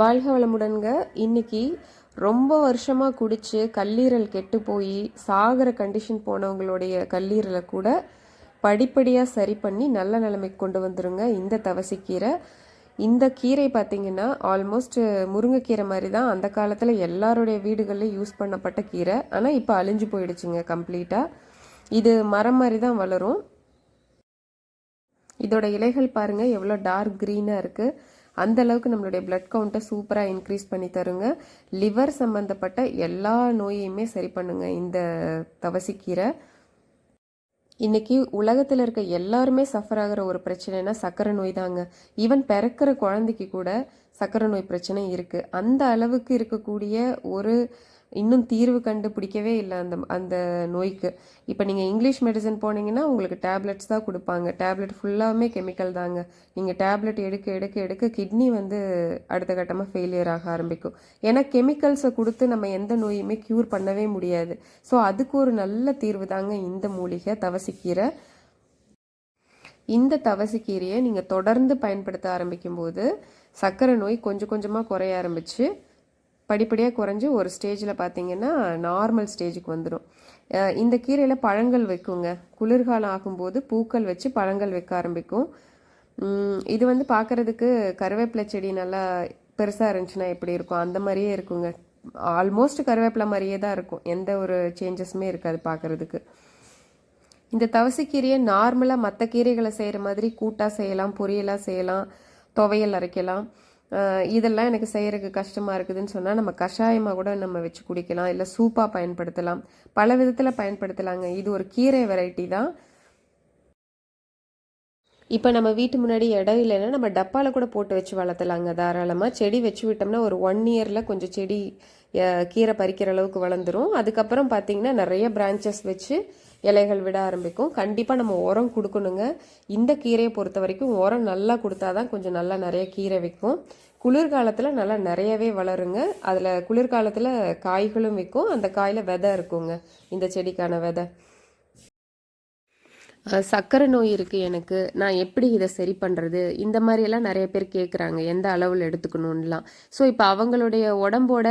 வாழ்க வளமுடன்க. இன்னைக்கு ரொம்ப வருஷமாக குடிச்சு கல்லீரல் கெட்டு போய் சாகிற கண்டிஷன் போனவங்களுடைய கல்லீரலை கூட படிப்படியாக சரி பண்ணி நல்ல நிலைமைக்கு கொண்டு வந்துருங்க. இந்த தவசிக்கீரை இந்த கீரை பார்த்தீங்கன்னா ஆல்மோஸ்ட் முருங்கைக்கீரை மாதிரி தான் அந்த காலத்தில் எல்லாருடைய வீடுகளிலும் யூஸ் பண்ணப்பட்ட கீரை. ஆனால் இப்போ அழிஞ்சு போயிடுச்சுங்க கம்ப்ளீட்டாக இது மரம் மாதிரி தான் வளரும். இதோட இலைகள் பாருங்கள் எவ்வளோ டார்க் க்ரீனாக இருக்குது அந்த அளவுக்கு நம்மளுடைய பிளட் கவுண்ட்டை சூப்பராக இன்க்ரீஸ் பண்ணி தருங்க. லிவர் சம்மந்தப்பட்ட எல்லா நோயையுமே சரி பண்ணுங்க இந்த தவசிக்கீரை இன்னைக்கு உலகத்தில் இருக்க எல்லாருமே சஃபர் ஆகிற ஒரு பிரச்சனைனா சக்கரை நோய் தாங்க. ஈவன் பிறக்கிற குழந்தைக்கு கூட சக்கரை நோய் பிரச்சனை இருக்குது அந்த அளவுக்கு இருக்கக்கூடிய ஒரு இன்னும் தீர்வு கண்டுபிடிக்கவே இல்லை அந்த அந்த நோய்க்கு. இப்போ நீங்கள் இங்கிலீஷ் மெடிசன் போனீங்கன்னா உங்களுக்கு டேப்லெட்ஸ் தான் கொடுப்பாங்க. டேப்லெட் ஃபுல்லாகவே கெமிக்கல் தாங்க. நீங்கள் டேப்லெட் எடுக்க எடுக்க எடுக்க கிட்னி வந்து அடுத்த கட்டமாக ஃபெயிலியர் ஆக ஆரம்பிக்கும். ஏன்னா கெமிக்கல்ஸை கொடுத்து நம்ம எந்த நோயுமே க்யூர் பண்ணவே முடியாது. ஸோ அதுக்கு ஒரு நல்ல தீர்வு தாங்க இந்த மூலிகை தவசிக்கீரை. இந்த தவசிக்கீரையை நீங்கள் தொடர்ந்து பயன்படுத்த ஆரம்பிக்கும்போது சர்க்கரை நோய் கொஞ்சம் கொஞ்சமாக குறைய ஆரம்பித்து படிப்படியாக குறைஞ்சி ஒரு ஸ்டேஜில் பார்த்தீங்கன்னா நார்மல் ஸ்டேஜுக்கு வந்துடும் இந்த கீரையில் பழங்கள் வைக்குங்க. குளிர்காலம் ஆகும்போது பூக்கள் வச்சு பழங்கள் வைக்க ஆரம்பிக்கும். இது வந்து பார்க்குறதுக்கு கருவேப்பிலை செடி நல்லா பெருசாக இருந்துச்சுன்னா எப்படி இருக்கும்? அந்த மாதிரியே இருக்குங்க. ஆல்மோஸ்ட் கருவேப்பிலை மாதிரியே தான் இருக்கும். எந்த ஒரு சேஞ்சஸுமே இருக்காது பார்க்குறதுக்கு இந்த தவசிக்கீரையை நார்மலாக மற்ற கீரைகளை செய்கிற மாதிரி கூட்டாக செய்யலாம் பொரியலாக செய்யலாம் துவையல் அரைக்கலாம். இதெல்லாம் எனக்கு செய்கிறதுக்கு கஷ்டமாக இருக்குதுன்னு சொன்னால் நம்ம கஷாயமாக கூட நம்ம வச்சு குடிக்கலாம் இல்லை சூப்பாக பயன்படுத்தலாம். பல விதத்தில் பயன்படுத்தலாங்க. இது ஒரு கீரை வெரைட்டி தான். இப்போ நம்ம வீட்டு முன்னாடி இடம் இல்லைன்னா நம்ம டப்பாவில் கூட போட்டு வச்சு வளர்த்தலாங்க. தாராளமாக செடி வச்சு விட்டோம்னா ஒரு ஒன் இயரில் கொஞ்சம் செடி கீரை பறிக்கிற அளவுக்கு வளர்ந்துரும். அதுக்கப்புறம் பார்த்தீங்கன்னா நிறைய பிரான்ச்சஸ் வச்சு இலைகள் விட ஆரம்பிக்கும். கண்டிப்பாக நம்ம உரம் கொடுக்கணுங்க. இந்த கீரையை பொறுத்த வரைக்கும் உரம் நல்லா கொடுத்தா தான் கொஞ்சம் நல்லா நிறைய கீரை வைக்கும் குளிர்காலத்தில் நல்லா நிறையவே வளருங்க. அதில் குளிர்காலத்தில் காய்களும் விற்கும். அந்த காயில் விதை இருக்குங்க. இந்த செடிக்கான விதை. சர்க்கரை நோய் இருக்குது எனக்கு. நான் எப்படி இதை சரி பண்ணுறது இந்த மாதிரியெல்லாம் நிறைய பேர் கேட்குறாங்க எந்த அளவில் எடுத்துக்கணும்லாம் ஸோ இப்போ அவங்களுடைய உடம்போட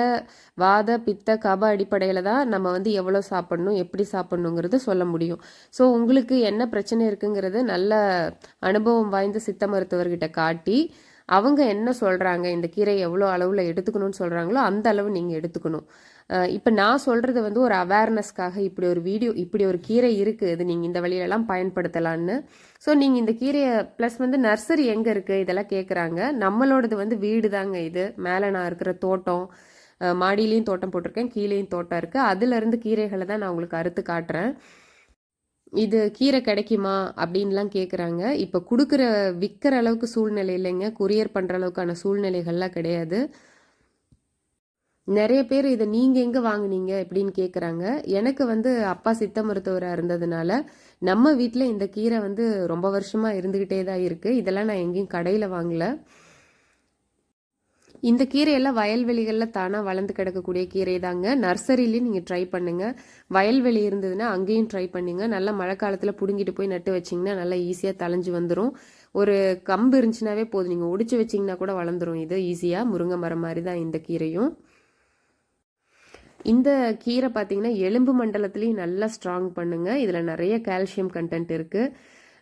வாத பித்த கப அடிப்படையில் தான் நம்ம வந்து எவ்வளோ சாப்பிடணும் எப்படி சாப்பிட்ணுங்கிறது சொல்ல முடியும். ஸோ உங்களுக்கு என்ன பிரச்சனை இருக்குங்கிறது நல்ல அனுபவம் வாய்ந்த சித்த மருத்துவர்கிட்ட காட்டி அவங்க என்ன சொல்கிறாங்க இந்த கீரை எவ்வளோ அளவில் எடுத்துக்கணும்னு சொல்கிறாங்களோ அந்த அளவு நீங்கள் எடுத்துக்கணும். இப்போ நான் சொல்கிறது வந்து ஒரு அவேர்னஸ்க்காக இப்படி ஒரு வீடியோ இப்படி ஒரு கீரை இருக்குது இது நீங்கள் இந்த வழியிலலாம் பயன்படுத்தலான்னு ஸோ நீங்கள் இந்த கீரையை ப்ளஸ் வந்து நர்சரி எங்கே இருக்குது இதெல்லாம் கேட்குறாங்க நம்மளோடது வந்து வீடு தாங்க இது. மேலே நான் இருக்கிற தோட்டம் மாடியிலையும் தோட்டம் போட்டிருக்கேன் கீழேயும் தோட்டம் இருக்குது அதுலேருந்து கீரைகளை தான் நான் உங்களுக்கு அறுத்து காட்டுறேன். இது கீரை கிடைக்குமா? அப்படின்லாம் கேட்குறாங்க இப்போ கொடுக்குற விற்கிற அளவுக்கு சூழ்நிலை இல்லைங்க. கொரியர் பண்ணுற அளவுக்கான சூழ்நிலைகள்லாம் கிடையாது. நிறைய பேர் இதை நீங்கள் எங்கே வாங்கினீங்க? இப்படின்னு கேட்குறாங்க எனக்கு வந்து அப்பா சித்த மருத்துவராக இருந்ததுனால நம்ம வீட்டில் இந்த கீரை வந்து ரொம்ப வருஷமாக இருந்துக்கிட்டே தான் இருக்குது இதெல்லாம் நான் எங்கேயும் கடையில் வாங்கலை. இந்த கீரையெல்லாம் வயல்வெளிகளில் தானாக வளர்ந்து கிடக்கக்கூடிய கீரை தாங்க. நர்சரிலையும் நீங்கள் ட்ரை பண்ணுங்கள் வயல்வெளி இருந்ததுன்னா அங்கேயும் ட்ரை பண்ணுங்கள் நல்லா மழை காலத்தில் பிடுங்கிட்டு போய் நட்டு வச்சிங்கன்னா நல்லா ஈஸியாக தலைஞ்சு வந்துடும் ஒரு கம்பு இருந்துச்சுனாவே போதும். நீங்கள் ஒடிச்சு வச்சிங்கன்னா கூட வளர்ந்துடும் இது ஈஸியாக முருங்கை மரம் மாதிரி தான் இந்த கீரையும். இந்த கீரை பார்த்தீங்கன்னா எலும்பு மண்டலத்துலேயும் நல்லா ஸ்ட்ராங் பண்ணுங்க. இதில் நிறைய கால்சியம் கண்டென்ட் இருக்குது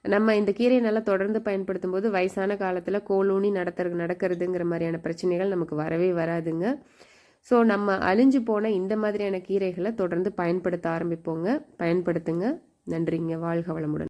நம்ம இந்த கீரையை நல்லா தொடர்ந்து பயன்படுத்தும் போது வயசான காலத்தில் கோலூனி நடத்துறது நடக்கிறதுங்கிற மாதிரியான பிரச்சனைகள் நமக்கு வரவே வராதுங்க. ஸோ நம்ம அழிஞ்சு போன இந்த மாதிரியான கீரைகளை தொடர்ந்து பயன்படுத்த ஆரம்பிப்போங்க. பயன்படுத்துங்க. நன்றிங்க. வாழ்க வளமுடன்.